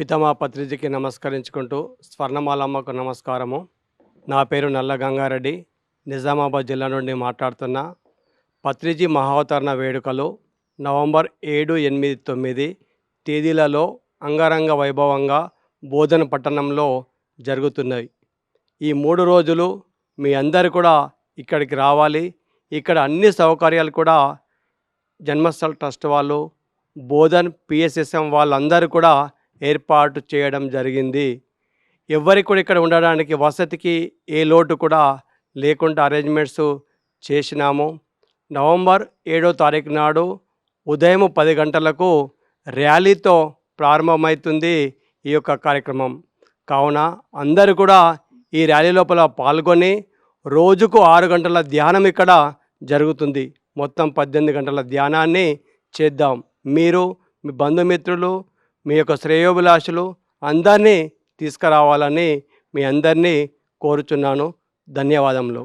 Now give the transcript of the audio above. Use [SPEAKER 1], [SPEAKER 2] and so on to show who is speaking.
[SPEAKER 1] పితమా పత్రిజకి నమస్కరించుకుంటూ స్వర్ణమాలమ్మకు నమస్కారము. నా పేరు నల్ల గంగారెడ్డి. నిజామాబాద్ జిల్లా నుండి మాట్లాడుతున్నా పత్రిజీ మహావతరణ వేడుకలు నవంబర్ ఏడు ఎనిమిది తొమ్మిది తేదీలలో అంగరంగ వైభవంగా బోధన పట్టణంలో జరుగుతున్నాయి. ఈ మూడు రోజులు మీ అందరు కూడా ఇక్కడికి రావాలి. ఇక్కడ అన్ని సౌకర్యాలు కూడా జన్మస్థల ట్రస్ట్ వాళ్ళు బోధన్ పిఎస్ఎస్ఎం వాళ్ళందరూ కూడా ఏర్పాటు చేయడం జరిగింది. ఎవరికి కూడా ఇక్కడ ఉండడానికి వసతికి ఏ లోటు కూడా లేకుండా అరేంజ్మెంట్స్ చేసినాము. నవంబర్ ఏడో తారీఖు నాడు ఉదయం పది గంటలకు ర్యాలీతో ప్రారంభమవుతుంది ఈ యొక్క కార్యక్రమం. కావున అందరూ కూడా ఈ ర్యాలీ లోపల పాల్గొని రోజుకు ఆరు గంటల ధ్యానం ఇక్కడ జరుగుతుంది. మొత్తం పద్దెనిమిది గంటల ధ్యానాన్ని చేద్దాం. మీరు మీ బంధుమిత్రులు మీ యొక్క శ్రేయోభిలాషులు అందరినీ తీసుకురావాలని మీ అందరినీ కోరుచున్నాను. ధన్యవాదములు.